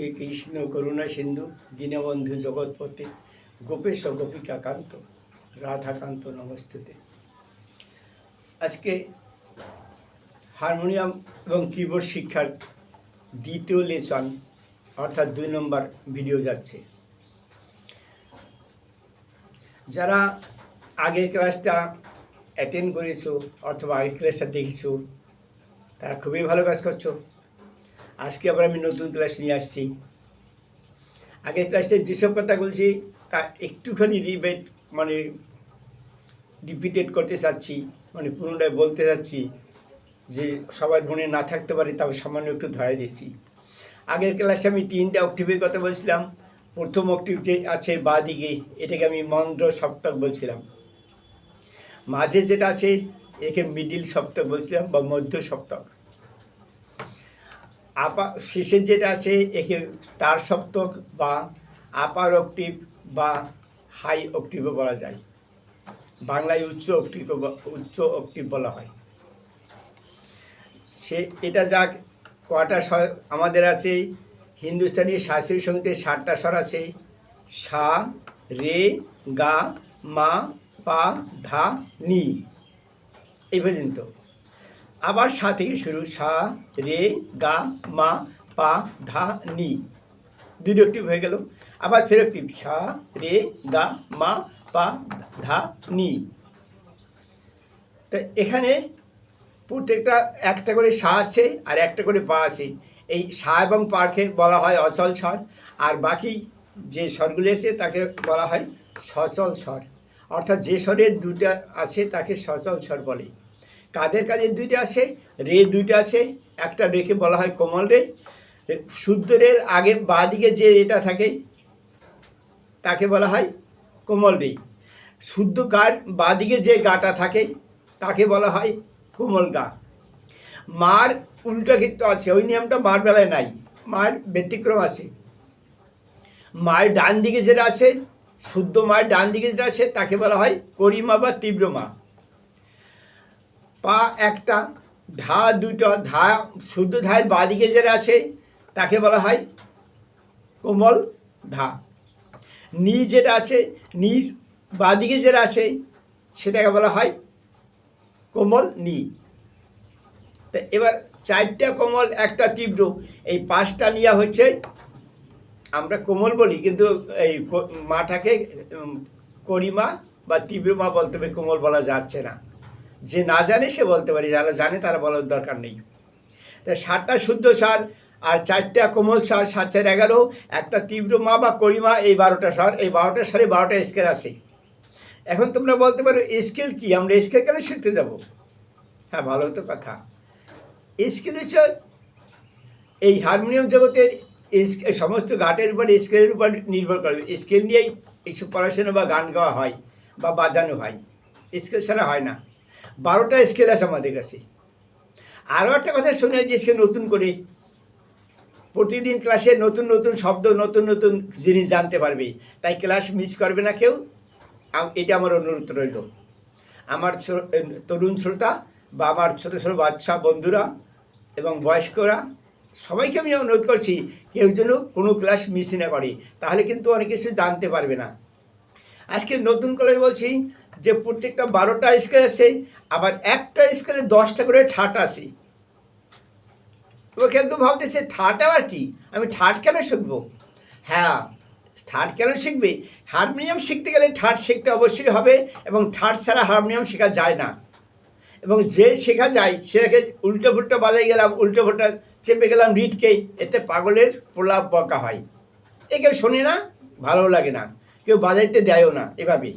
শ্রীকৃষ্ণ করুণা সিন্ধু, দীনবন্ধু জগৎপতি, গোপেশ গোপিকাকান্ত, রাধাকান্ত নমস্তুতে। আজকে হারমোনিয়াম এবং কিবোর্ড শিক্ষার দ্বিতীয় লেসন, অর্থাৎ দুই নম্বর ভিডিও যাচ্ছে। যারা আগের ক্লাসটা অ্যাটেন্ড করেছ অথবা আগের ক্লাসটা দেখেছ, তারা খুবই ভালো কাজ করছ। আজকে আবার আমি নতুন ক্লাস নিয়ে আসছি। আগের ক্লাসে যেসব কথা বলছি, তা একটুখানি রিবেট মানে রিপিটেড করতে চাচ্ছি মানে পুনরায় বলতে চাচ্ছি যে সবার মনে না থাকতে পারে তবে সামান্য একটু ধরে দিচ্ছি। আগের ক্লাসে আমি তিনটা অক্টিভের কথা বলছিলাম। প্রথম অক্টিভ যে আছে বা দিকে এটাকে আমি মন্দ্র সপ্তক বলছিলাম। মাঝে যেটা আছে, একে মিডিল সপ্তক বলছিলাম বা মধ্য সপ্তক। আপা, শেষে যেটা আছে একে তার সপ্তক বা আপার অক্টিভ বা হাই অক্টিভও বলা যায়। বাংলায় উচ্চ অক্টিভ উচ্চ অক্টিভ বলা হয়। সে, এটা যাক, কটা স্বর আমাদের আছে, হিন্দুস্তানি শাস্ত্রীয় সঙ্গীতের ষাটটা স্বর আছে। সা, রে, গা, মা, পা, ধা, নি। এই পর্যন্ত। আবার সা থেকে শুরু, সা, রে, গা, মা, পা, ধা, নি। দুটো অক্টিভ হয়ে গেল। আবার ফের অক্টিভ। সা, রে, গা, মা, পা, ধা, নি। তা এখানে প্রত্যেকটা একটা করে সা আছে আর একটা করে পা আছে। এই সা এবং পাকে বলা হয় অচল স্বর আর বাকি যে স্বরগুলি আছে তাকে বলা হয় সচল স্বর। অর্থাৎ যে স্বরের দুটা আছে তাকে সচল স্বর বলে। কাদের কাজে দুইটা আসে? রে দুইটা আসে। একটা রেখে বলা হয় কোমল রে। শুদ্ধ রের আগে বাঁ দিকে যে এটা থাকে, তাকে বলা হয় কোমল রে। শুদ্ধ গার বাঁ দিকে যে গাটা থাকে, তাকে বলা হয় কোমল গা। মার উল্টো ক্ষেত্র আছে, ওই নিয়মটা মার বেলায় নাই। মার ব্যতিক্রম আছে। মায়ের ডান দিকে যেটা আছে, শুদ্ধ মায়ের ডান দিকে যেটা আছে, তাকে বলা হয় করিমা বা তীব্র মা। পা একটা, ধা দুটো, ধা, শুদ্ধ ধায়ের বাদিকে যেটা আছে তাকে বলা হয় কোমল ধা। নি যেটা আছে নির বাদিকে যেটা আছে সেটাকে বলা হয় কোমল নি। তা এবার চারটা কোমল, একটা তীব্র, এই পাঁচটা নিয়া হচ্ছে আমরা কোমল বলি, কিন্তু এই মাটাকে করিমা বা তীব্র মা বলতে হবে, কোমল বলা যাচ্ছে না। যে না জানে সে বলতে পারে, যারা জানে তারা বলার দরকার নেই। তা সাতটা শুদ্ধ সার আর চারটা কোমল সার, সাত, চার, এগারো, একটা তীব্র মা বা করিমা এই বারোটা সার, এই বারোটা সারে বারোটা স্কেল আছে। এখন তোমরা বলতে পারো স্কেল কি? আমরা স্কেল কেন শিখতে যাব? হ্যাঁ ভালো তো কথা। স্কেল হচ্ছে এই হারমোনিয়াম জগতের সমস্ত ঘাটের উপর স্কেলের উপর নির্ভর করে। স্কেল নিয়েই এইসব পড়াশোনা বা গান গাওয়া হয় বা বাজানো হয়। স্কেল ছাড়া হয় না। বারোটা স্কেল আছে আমাদের কাছে। আরও একটা কথা শুনে আজকে নতুন করে প্রতিদিন ক্লাসে নতুন নতুন শব্দ, নতুন নতুন জিনিস জানতে পারবে। তাই ক্লাস মিস করবে না কেউ। এটা আমার অনুরোধ রইল। আমার তরুণ শ্রোতা বা আমার ছোটো ছোটো বাচ্চা বন্ধুরা এবং বয়স্করা, সবাইকে আমি অনুরোধ করছি, কেউ যেন কোনো ক্লাস মিস না করে। তাহলে কিন্তু অনেক কিছু জানতে পারবে না। আজকে নতুন করে বলছি যে প্রত্যেকটা বারোটা স্কেল আছে আবার একটা স্কেলে দশটা করে ঠাট এবার কেউ কেউ ভাবতেছে ঠাট আবার কি? আমি ঠাট কেন শিখব? হ্যাঁ ঠাট কেন শিখবে? হারমোনিয়াম শিখতে গেলে ঠাট শিখতে অবশ্যই হবে এবং ঠাট ছাড়া হারমোনিয়াম শেখা যায় না। এবং যে শেখা যায় সেটাকে উল্টো ফুল্টো বাজাই গেলাম, উল্টো ফুল্টো চেপে গেলাম রিটকে, এতে পাগলের প্রলাপ বকা হয়। এ কেউ শোনে না, ভালো লাগে না। কেউ বাজাইতে দেয়ও না, এভাবেই।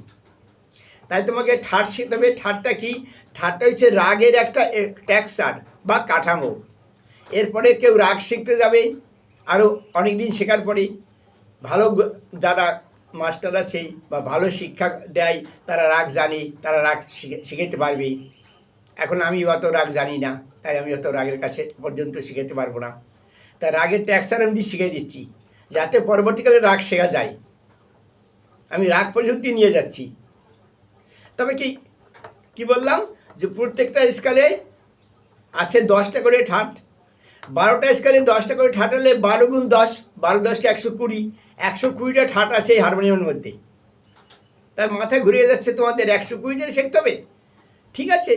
তাই তোমাকে ঠাট শিখতে হবে। ঠাটটা কি? ঠাটটা হচ্ছে রাগের একটা ট্যাক্সার বা কাঠামো। এরপরে কেউ রাগ শিখতে যাবে আরও অনেক দিন শেখার পরে ভালো যারা মাস্টার আছে বা ভালো শিক্ষা দেয়, তারা রাগ জানে, তারা রাগ শিখে শিখাতে পারবে। এখন আমি অত রাগ জানি না, তাই আমি অত রাগের কাছে পর্যন্ত শিখাতে পারব না। তা রাগের ট্যাক্সার আমি শিখিয়ে দিচ্ছি, যাতে পরবর্তীকালে রাগ শেখা যায়। আমি রাগ পর্যন্ত নিয়ে যাচ্ছি। তবে কি কি বললাম? যে প্রত্যেকটা স্কেলে আছে দশটা করে ঠাট। বারোটা স্কেলে দশটা করে ঠাট হলে বারো গুণ দশ, বারো দশকে একশো কুড়ি, একশো কুড়িটা ঠাট আছে এই হারমোনিয়ামের মধ্যে। তার মাথায় ঘুরে যাচ্ছে তোমাদের একশো কুড়িটা শিখতে হবে? ঠিক আছে,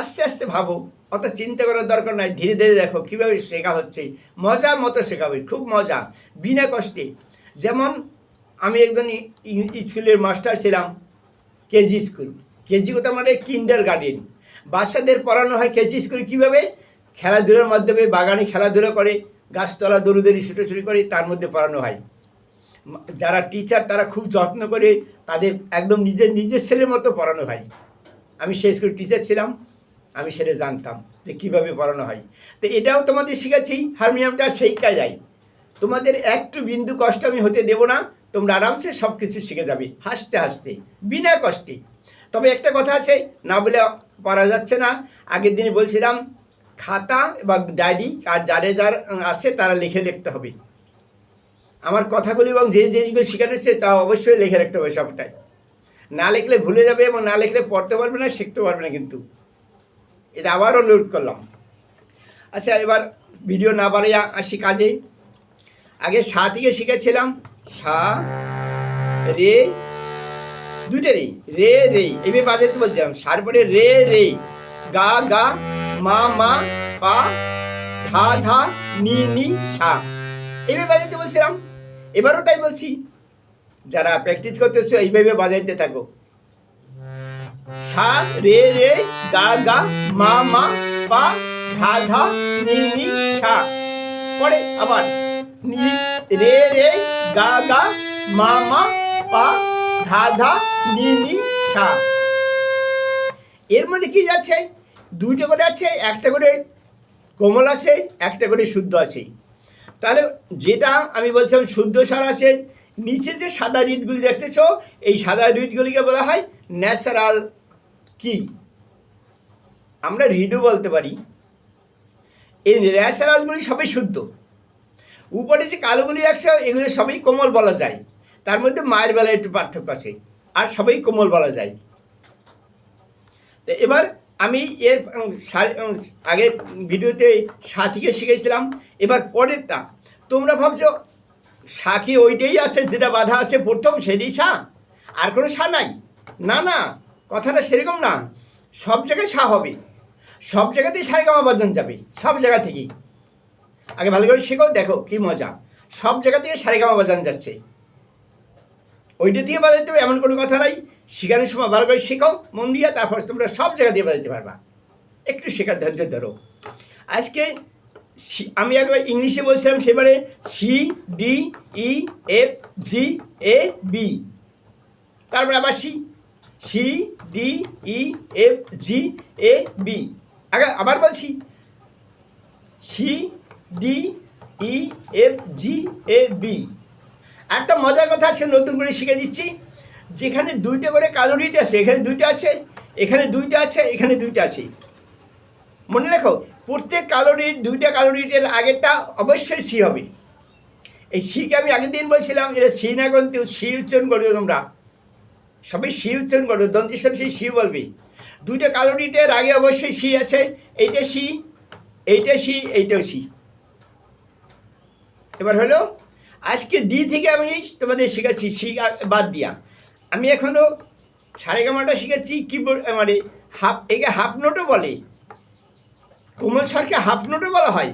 আস্তে আস্তে ভাবো। অত চিন্তা করার দরকার নাই, ধীরে ধীরে দেখো কীভাবে শেখা হচ্ছে। মজার মতো শেখাবে খুব মজা, বিনা কষ্টে। যেমন আমি একজন স্কুলের মাস্টার ছিলাম কেজি স্কুল। কেজি কথা মানে কিন্ডার গার্ডেন বাচ্চাদের পড়ানো হয় কেজি স্কুলে কীভাবে? খেলাধুলার মাধ্যমে বাগানে খেলাধুলা করে, গাছতলা দৌড়ুদৌড়ি ছুটোছুটি করে, তার মধ্যে পড়ানো হয়। যারা টিচার তারা খুব যত্ন করে তাদের একদম নিজের নিজের ছেলের মতো পড়ানো হয়। আমি সেই স্কুল টিচার ছিলাম, আমি সেটা জানতাম যে কীভাবে পড়ানো হয়। তো এটাও তোমাদের শিখাচ্ছি হারমোনিয়ামটা সেই কাজাই তোমাদের একটু বিন্দু কষ্ট আমি হতে দেব না তোমরা আরামসে সব কিছু শিখে যাবে। হাসতে হাসতে, বিনা কষ্টে। তবে একটা কথা আছে, না বলে পারা যাচ্ছে না। আগের দিনে বলছিলাম, খাতা বা ডায়েরি, আর যারে যার আছে তারা লিখে লিখতে হবে। আমার কথাগুলি এবং যে জিনিসগুলো শেখানো হচ্ছে, তা অবশ্যই লিখে রাখতে হবে সবটাই। না লিখলে ভুলে যাবে এবং না লিখলে পড়তে পারবে না শিখতে পারবে না কিন্তু। এটা আবার অনুরোধ করলাম। আচ্ছা এবার ভিডিও না বাড়িয়ে আসি কাজে। আগে সা থেকে শিখেছিলাম সা, রে, দুইটা রে রে রে এভাবে বাজাতে বলছিলাম, সার পরে রে রে, গা গা, মা মা, পা, ধা ধা, নি নি, সা। এইভাবে বাজাইতে বলছিলাম, এবারও তাই বলছি, যারা প্র্যাকটিস করতেছো, এইভাবে বাজাইতে থাকো। সা, রে রে, গা গা, মা মা, পা, ধা ধা, নি নি, সা। পরে আবার নি, রে রে, গা গা, মা মা, পা, ধা ধা, নি নি, সা। এর মধ্যে কি যাচ্ছে? দুইটা করে আছে, একটা করে কোমল আছে, একটা করে শুদ্ধ আছে। তাহলে যেটা আমি বলছিলাম, শুদ্ধ সার আছে, নিচে যে সাদা রিটগুলি দেখতেছো, এই সাদা রিটগুলিকে বলা হয় ন্যাচারাল কি? আমরা রিডও বলতে পারি। এই ন্যাচারালগুলি সবই শুদ্ধ। উপরে যে কালোগুলি একশো এগুলো সবই কোমল বলা যায়। তার মধ্যে মায়ের বেলায় একটু পার্থক্য আছে, আর সবই কোমল বলা যায়। এবার আমি এর আগের ভিডিওতে সাথীকে শিখেছিলাম, এবার পরেরটা। তোমরা ভাবছ, সাকি ওইটাই আছে যেটা বাধা আছে প্রথম সেটাই সা? আর কোনো সা নাই? না না, কথাটা সেরকম না। সব জায়গায় সা হবে। সব জায়গাতেই সারেগামা বাজন যাবে, সব জায়গা থেকেই। আগে ভালো করে শেখো, দেখো কি মজা। সব জায়গা থেকে সারেগামা বাজান যাচ্ছে। ওইটা দিয়ে বাজাতে হবে, এমন কোনো কথা নাই। শেখানোর সময় ভালো করে শেখাও মন দিয়ে, তারপর তোমরা সব জায়গা দিয়ে বাজাতে পারবা। একটু শেখার ধৈর্য ধরো। আজকে আমি একবার ইংলিশে বলছিলাম সেবারে C, D, E, F, G, A, B. তারপরে আবার C. C, D, E, F, G, A, B. আগে আবার বলছি। C D E F G A B একটা মজার কথা আছে নতুন করে শিখে দিচ্ছি। যেখানে দুইটা করে ক্যালোরিট আছে, এখানে দুইটা আছে, এখানে দুইটা আছে, এখানে দুইটা আছে। মনে রাখো, প্রত্যেক ক্যালোরির দুইটা ক্যালোরিটের আগেরটা অবশ্যই সি হবে। এই সিকে আমি আগের দিন বলছিলাম এটা সি না কিন্তু সি উচ্চারণ করবে তোমরা। সবাই সি উচ্চারণ করবে দন্তেশ্বর সেই সি বলবি। দুইটা ক্যালোরিটের আগে অবশ্যই সি আছে, এইটা সি এইটা সি, এইটাও সি। এবার হলো, আজকে দি থেকে আমি তোমাদের শেখাচ্ছি সি বাদ দিয়া। আমি এখনও সারেগামাটা শিখেছি কিবোর্ড মানে হাফ একে হাফ নোটও বলে। কোমল স্বরকে হাফ নোটও বলা হয়।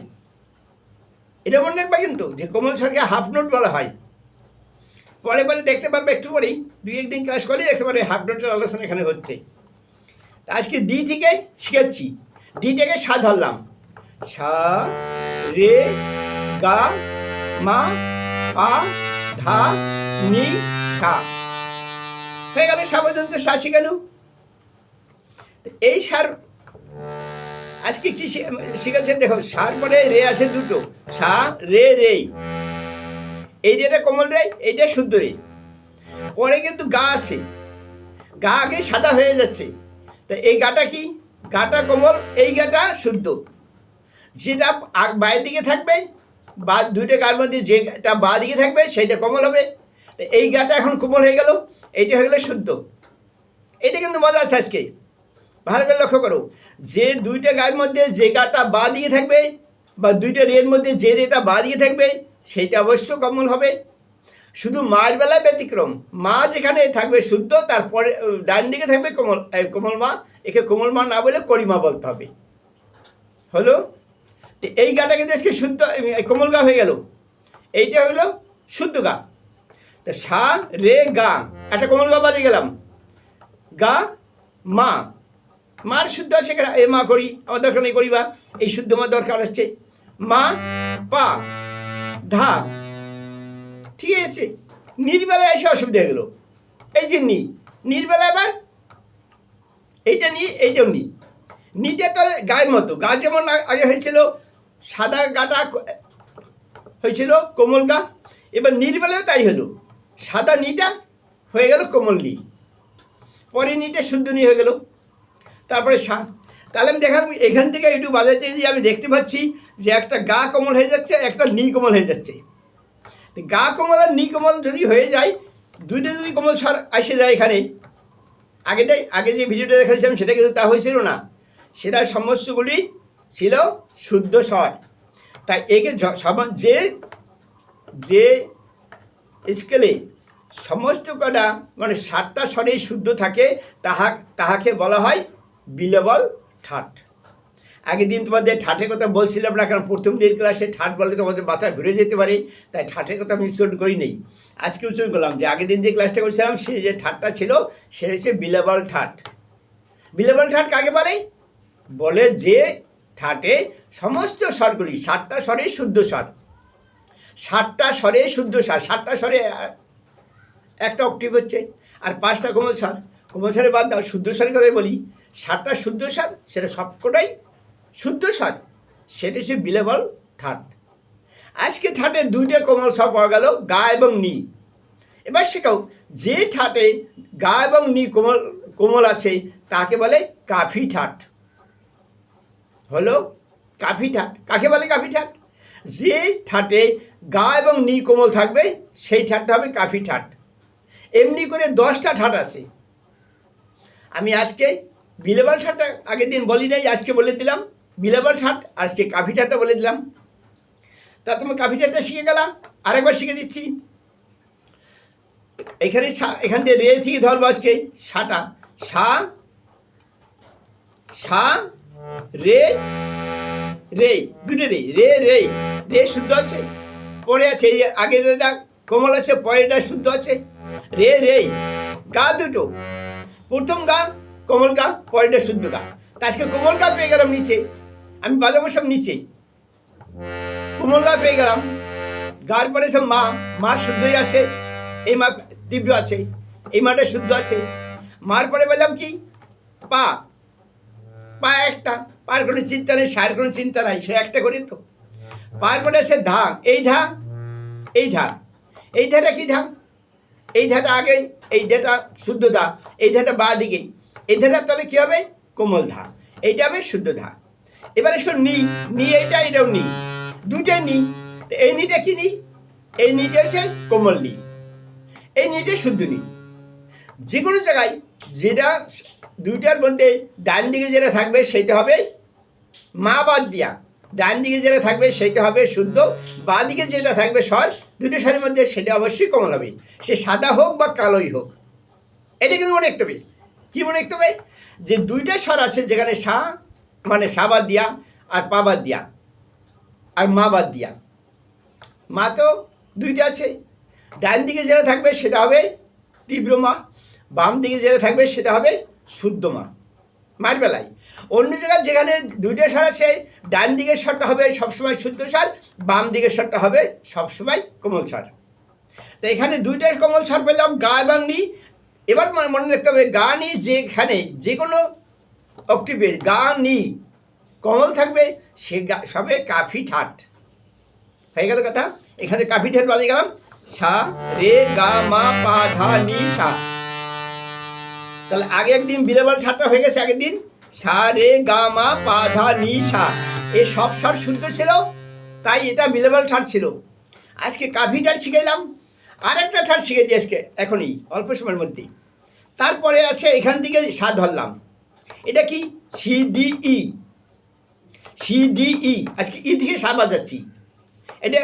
এটা মনে রাখবা কিন্তু, যে কোমল স্বরকে হাফ নোট বলা হয়। পরে পরে দেখতে পারবে একটু পরেই, দুই একদিন ক্লাস করলেই দেখতে পারবে হাফ নোটের আলোচনা এখানে হচ্ছে। আজকে দি থেকে শিখাচ্ছি। ডিটাকে সা ধরলাম সা, রে, গা মা, পা, ধা, নি, সা। হয়ে গেল, সা পর্যন্ত সা শিখানো এই সার আজকে কি শিখেছেন দেখো, সার পরে রে আছে দুটো। সা, রে রে এই যেটা কোমল রে এইটা শুদ্ধ রে পরে কিন্তু গা আছে। গা আগে সাদা হয়ে যাচ্ছে। তা এই গাটা কি? গাটা কোমল, এই গাটা শুদ্ধ। যেটা বাইরের দিকে থাকবে বা দুইটা গার মধ্যে যেটা বা দিকে থাকবে, সেইটা কোমল হবে। এই গাটা এখন কোমল হয়ে গেল, এইটা হয়ে গেলে শুদ্ধ। এটা কিন্তু মজা আছে আজকে। ভালো করে লক্ষ্য করো, যে দুইটা গায়ের মধ্যে যে গাটা বা দিকে থাকবে বা দুইটা রের মধ্যে যে রেটা বা দিয়ে থাকবে, সেইটা অবশ্য কমল হবে। শুধু মার বেলায় ব্যতিক্রম মা যেখানে থাকবে শুদ্ধ, তারপরে ডান দিকে থাকবে কোমল কোমল মা। একে কোমল মা না বলে করিমা বলতে হবে। হলো? এই গাটা কিন্তু আজকে শুদ্ধ কোমল গা হয়ে গেল। এইটা হলো শুদ্ধ গা। তা সা, রে, গা, একটা কোমল গা বাজে গেলাম। গা, মা। মার শুদ্ধ আছে এ, মা করি, আমার দরকার নেই করিবা এই শুদ্ধ আমার দরকার আসছে। মা, পা, ধা। ঠিক আছে। নির্বেলায় এসে অসুবিধা হয়ে গেল। এই যে নি নির্বেলা এবার এইটা নি, এইটাও নি। নিটা তাহলে গায়ের মতো। গা যেমন আগে হয়েছিল সাদা গাটা হয়েছিল কোমল গা, এবার নির্বেলাও তাই হলো। সাদা নিটা হয়ে গেল কোমল নি। পরে নিটা শুদ্ধ নি হয়ে গেল। তারপরে সা তাহলে আমি দেখালাম এখান থেকে একটু বাজাইতে গিয়ে আমি দেখতে পাচ্ছি যে একটা গা কোমল হয়ে যাচ্ছে, একটা নি কোমল হয়ে যাচ্ছে। গা কোমল আর নি কোমল যদি হয়ে যায়, দুইটা যদি কোমল সার আসে যায় এখানে। আগেটাই আগে যে ভিডিওটা দেখাচ্ছিলাম, সেটা কিন্তু তা হয়েছিল না। সেটা সমস্তগুলি ছিল শুদ্ধ স্বর তাই একে য- যে স্কেলে সমস্ত কটা মানে সাতটা স্বরেই শুদ্ধ থাকে, তাহা তাহাকে বলা হয় বিলেবল ঠাট। আগের দিন তোমাদের ঠাটের কথা বলছিলাম না, কারণ প্রথম দিন ক্লাসে ঠাট বললে তোমাদের মাথা ঘুরে যেতে পারে, তাই ঠাটের কথা আমি উচ্চারণ করি নেই। আজকে উচ্চারণ করলাম যে, আগের দিন যে ক্লাসটা করেছিলাম, সে যে ঠাটটা ছিল, সে হচ্ছে বিলেবল ঠাট। বিলেবল ঠাট কাকে বলে? বলে যে ঠাটে সমস্ত স্বরগুলি, সাতটা স্বরে শুদ্ধ স্বর। সাতটা স্বরে শুদ্ধ স্বর, সাতটা স্বরে একটা অক্টিভ হচ্ছে, আর পাঁচটা কোমল স্বর। কোমল স্বরে বাদ দাও, শুদ্ধ স্বরের কথাই বলি। সাতটা শুদ্ধ স্বর, সেটা সবকটাই শুদ্ধ স্বর। সেটা হচ্ছে বিলেবল ঠাট আজকে ঠাটে দুইটা কোমল স্বর পাওয়া গেল, গা এবং নি। এবার শেখাও, যে ঠাটে গা এবং নি কোমল কোমল আসে তাকে বলে কাফি ঠাট হলো কাফি ঠাট। কাকে বলে কাফি ঠাট? যে ঠাটে গা এবং নি কোমল থাকবে, সেই ঠাটটা হবে কাফি ঠাট। এমনি করে দশটা ঠাট আছে। আমি আজকে বিলেবাল ঠাটটা আগের দিন বলি নাই, আজকে বলে দিলাম। বিলেবাল ঠাট, আজকে কাফি ঠাটটা বলে দিলাম। তা তুমি কাফি ঠাটটা শিখে গেলা? আরেকবার শিখে দিচ্ছি। এখানে এখান থেকে রে থেকে ধরবো আজকে। সাটা। সা সা রে রে দুটো রে রে রে রে শুদ্ধ আছে? পরে আছে আগের রেটা কোমল আছে, পরেরটা শুদ্ধ আছে। রে রে, গা দুটো। প্রথম গা, কোমল গা, পরেরটা শুদ্ধ গা। আজকে কোমল গা পেয়ে গেলাম নিচে। আমি বাজাবো সব নিচে। কোমল গা পেয়ে গেলাম। গার পরে সব মা মা শুদ্ধই আছে, এই মা তীব্র আছে, এই মাটা শুদ্ধ আছে। মার পরে বললাম কি? পা পা একটা। পার কোনো চিন্তা নেই, সার কোনো চিন্তা নাই, সে একটা করি তো। পার পরে আছে ধা এই ধা এই ধা এই ধাটা কি ধা এই ধাটা আগে এই ধাটা শুদ্ধ ধা এই ধাটা বা দিকে এই ধাটা তাহলে কি হবে? কোমল ধা এইটা হবে শুদ্ধ ধা এবারে শোন নি নি এইটা, এটাও নি। দুইটাই নি। এই নিটা কি নি? এই নিটা হচ্ছে কোমল নি। এই নিটা শুদ্ধ নি। যে কোনো জায়গায় যেটা দুইটার মধ্যে ডান দিকে যেটা থাকবে, সেটা হবে মা বাদ দিয়া, ডান দিকে যেটা থাকবে সেটা হবে শুদ্ধ, বা দিকে যেটা থাকবে স্বর দুটো স্বরের মধ্যে সেটা অবশ্যই কমল হবে। সে সাদা হোক বা কালোই হোক। এটা কিন্তু মনে রাখতে হবে কী মনে রাখতে হবে যে দুইটা স্বর আছে যেখানে সা মানে সা বাদ দিয়া আর পা বাদ দিয়া আর মা বাদ দিয়া। মা তো দুইটা আছে। ডান দিকে যেটা থাকবে সেটা হবে তীব্র মা, বাম দিকে যেটা থাকবে সেটা হবে শুদ্ধ মা। মার বেলায়। অন্য জায়গায় যেখানে দুইটা স্বর আছে ডান দিকের স্বরটা হবে সবসময় শুদ্ধ স্বর বাম দিকের স্বরটা হবে সবসময় কোমল স্বর তো এখানে দুইটাই কোমল স্বর পেলাম, গা এবং নি। এবার মনে- মনে রাখতে হবে, গা, নি যেখানে যে কোনো অক্টিভে গা, নি কোমল থাকবে, সে গা সবে কাফি ঠাট। হয়ে গেল কথা? এখানে কাফি ঠাট বাজে গেলাম। সা, রে, গা, মা, পা, ধা, নি, সা। তাহলে আগে একদিন বিলেবল ঠাট্টা হয়ে গেছে, আগের দিন? সা, রে, গা, মা, পা, ধা, নি, সা। এ সব স্বর শুদ্ধ ছিল, তাই এটা বিলেবল ঠাট ছিল। আজকে কাফি ঠাট শিখাইলাম। আর একটা ঠাট শিখে দিই আজকে, এখনই, অল্প সময়ের মধ্যেই। তারপরে আছে এখান থেকে সা ধরলাম। এটা কি? C, D, E. C, D, E. আজকে ই থেকে সা বাজাচ্ছি। এটা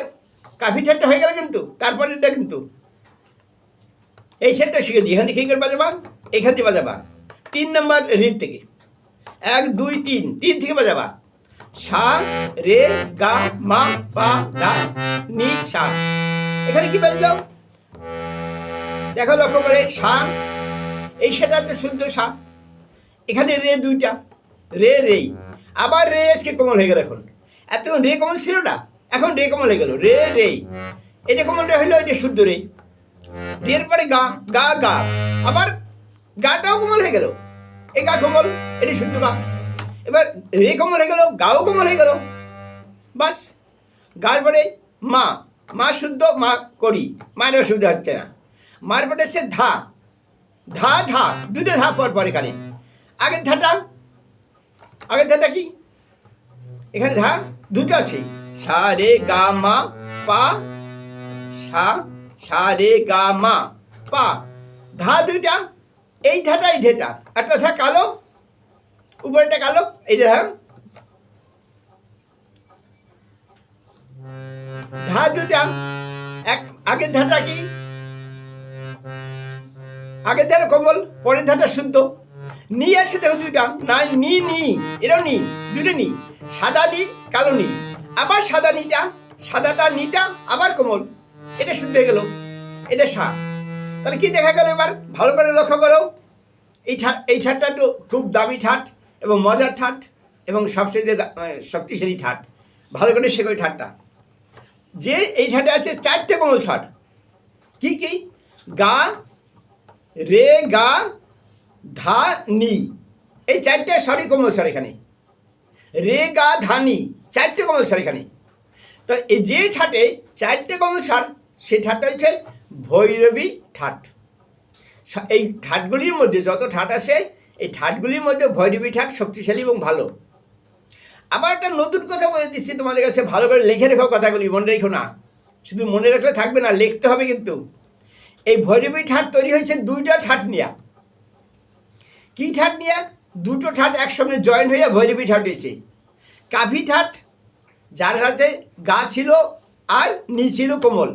কাফি ঠাট্টা হয়ে গেল কিন্তু, তারপরে এটা কিন্তু। এই সেটটা শিখে দিই, এখান থেকে বাজাবা? এখান থেকে বাজাবা। তিন নম্বর রিড থেকে। এক, দুই, তিন তিন থেকে বাজাবা। সা, রে, গা, মা, পা, দা, নি, সা। এখানে কি বাজলো? দেখো লক্ষ্য করে, সা। এই সেটা তো শুদ্ধ সা। এখানে রে দুইটা। রে রে আবার রে আজকে কোমল হয়ে গেল এখন। এতক্ষণ রে কোমল ছিল না, এখন রে কোমল হয়ে গেল। রে রে এটা কোমল রে হইল এটা শুদ্ধ রে রের পরে গা গা গা। আবার গাটাও কোমল হয়ে গেল। এই গা কোমল, এটি শুদ্ধ গা। এবার রে কোমল হয়ে গেল, গাও কোমল হয়ে গেল। বাস, গার পরে মা মা শুদ্ধ, মা করি। মায়ের অসুবিধা হচ্ছে না। মার পরে সে ধা। ধা ধা, দুটো ধা পর পর এখানে। আগের ধাটা আগের ধাটা কি? এখানে ধা, দুটো আছে। সা, রে, গা, মা, পা। সা সা, রে, গা, মা, পা। ধা দুইটা এই ধাটা এই ধেটা একটা ধা কালো উপরেটা কালো এইটা ধা ধা দুটা। এক, আগের ধাটা কি? আগের ধারা কমল, পরের ধাটা শুদ্ধ। নি আছে দেখো দুইটা। না নি নি। এটাও নি দুটো নি। সাদা নি, কালো নি। আবার সাদা নিটা, সাদাটা নিটা, আবার কোমল। এটা শুদ্ধ হয়ে গেল। এটা সা তাহলে কি দেখা গেল এবার? ভালো করে লক্ষ্য করো। এই ঠাট এই ঠাটটা একটু খুব দামি ঠাট এবং মজার ঠাট এবং সবচেয়ে শক্তিশালী ঠাট। ভালো করে শেখো ঠাটটা। যে এই ঠাটে আছে চারটে কোমল ছট কি কি? গা, রে, গা, ধা, নি। এই চারটে সরি কোমল স্বর এখানে। রে, গা, ধা, নি। চারটে কোমল স্বর এখানে। তো এই যে ঠাটে চারটে কোমল স্বর সেই ঠাটটা হচ্ছে ভৈরবী ঠাট। এই ঠাটগুলির মধ্যে যত ঠাট আছে এই ঠাটগুলির মধ্যে ভৈরবী ঠাট শক্তিশালী এবং ভালো। আবার একটা নতুন কথা বলে দিচ্ছি, তোমাদের কাছে ভালো করে লিখে রেখো কথাগুলি, মনে রেখো না। শুধু মনে রাখলে থাকবে না, লিখতে হবে কিন্তু। এই ভৈরবী ঠাট তৈরি হয়েছে দুইটা ঠাট নিয়া। কি ঠাট নিয়া? দুটো ঠাট একসঙ্গে জয়েন হইয়া ভৈরবী ঠাট হয়েছে। কাভি ঠাট, যার হাতে গা ছিল আর নি ছিল কোমল।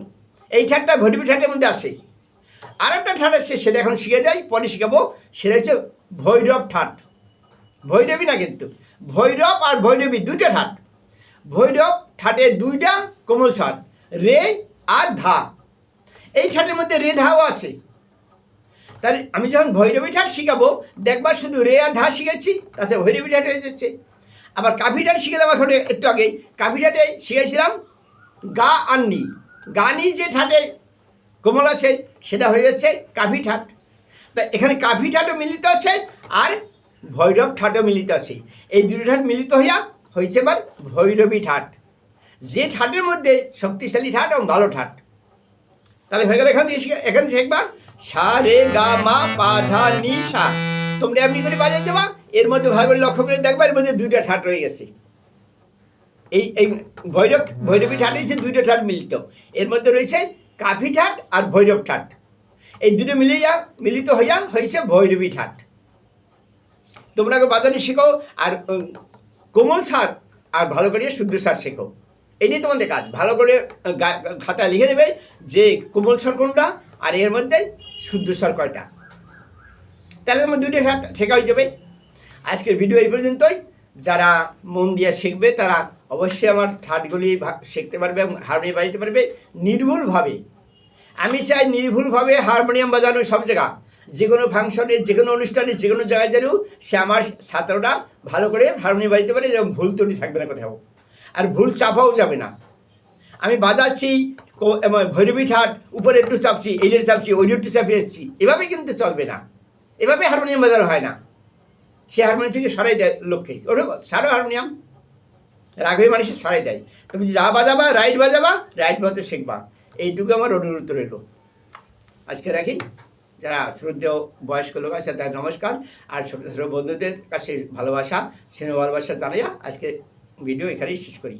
এই ঠাটটা ভৈরবী ঠাটের মধ্যে আসে। আর একটা ঠাট আছে, সেটা এখন শিখে যাই, পরে শিখাবো, সেটা হচ্ছে ভৈরব ঠাট ভৈরবী না কিন্তু, ভৈরব আর ভৈরবী দুইটা ঠাট ভৈরব ঠাটে দুইটা কোমল স্বর রে আর ধা। এই ঠাটের মধ্যে রে ধাও আছে। তাহলে আমি যখন ভৈরবী ঠাট শিখাবো, দেখবা শুধু রে আর ধা শিখেছি, তাতে ভৈরবী ঠাট হয়ে যাচ্ছে। আবার কাভি ঠাট শিখেলাম এখন একটু আগে কাভি ঠাটে শিখেছিলাম গা আর নি। গানি যে ঠাটে কোমল আছে সেটা হয়ে যাচ্ছে কাভি ঠাট। তা এখানে কাভি ঠাটও মিলিত আছে আর ভৈরব ঠাটও মিলিত আছে। এই দুটো ঠাট মিলিত হইয়া হয়েছে এবার ভৈরবী ঠাট। যে ঠাটের মধ্যে শক্তিশালী ঠাট এবং ভালো ঠাট। তাহলে হয়ে গেল এখান থেকে এখান থেকে শিখবা সা রে গা মা পা ধা নি সা তোমরা এমনি করে বাজাই দেবা, এর মধ্যে ভালো লক্ষ্য করে দেখবা, এর মধ্যে দুইটা ঠাট রয়ে গেছে। এই এই ভৈরব, ভৈরবী ঠাট হচ্ছে দুইটা ঠাট মিলিত। এর মধ্যে রয়েছে কাফি ঠাট আর ভৈরব ঠাট। এই দুটো মিলিয়া, মিলিত হইয়া হয়েছে ভৈরবী ঠাট। তোমরা আগে বাজানো শেখো আর কোমল সার আর ভালো করে শুদ্ধ সার শেখো। এটাই তোমাদের কাজ। ভালো করে খাতায় লিখে দেবে যে কোমল স্বর কোনটা আর এর মধ্যে শুদ্ধ স্বর কয়টা। তাহলে তোমার দুটো শেখা হয়ে যাবে। আজকের ভিডিও এই পর্যন্তই। যারা মন দিয়ে শিখবে তারা অবশ্যই আমার ঠাটগুলি শিখতে পারবে এবং হারমোনিয়াম বাজাতে পারবে নির্ভুলভাবে। আমি চাই নির্ভুলভাবে হারমোনিয়াম বাজানো সব জায়গা। যে কোনো ফাংশনে যে কোনো অনুষ্ঠানে, যে কোনো জায়গায় যেন সে আমার ছাত্রটা ভালো করে হারমোনিয়াম বাজাতে পারে এবং ভুল ত্রুটি থাকবে না কোথাও। আর ভুল চাপাও যাবে না। আমি বাজাচ্ছি ভৈরবী ঠাট উপরে একটু চাপছি এইটা চাপছি ওই একটু চাপিয়ে এসেছি এভাবে কিন্তু চলবে না। এভাবে হারমোনিয়াম বাজানো হয় না। সে হারমোনিয়াম থেকে সরাই দেয় লক্ষ্যে ওটা সারো হারমোনিয়াম। রাঘবী মানুষের সারাই দেয়। তুমি যা বাজাবা রাইট বাজাবা রাইট বাজাতে শিখবা। এইটুকু আমার অনুরোধ রইল। আজকে রাখি। যারা শ্রদ্ধেয় বয়স্ক লোক আছে, তাদের নমস্কার। আর ছোটো ছোটো বন্ধুদের কাছে ভালোবাসা, স্নেহ ভালোবাসা জানাইয়া আজকে ভিডিও এখানেই শেষ করি।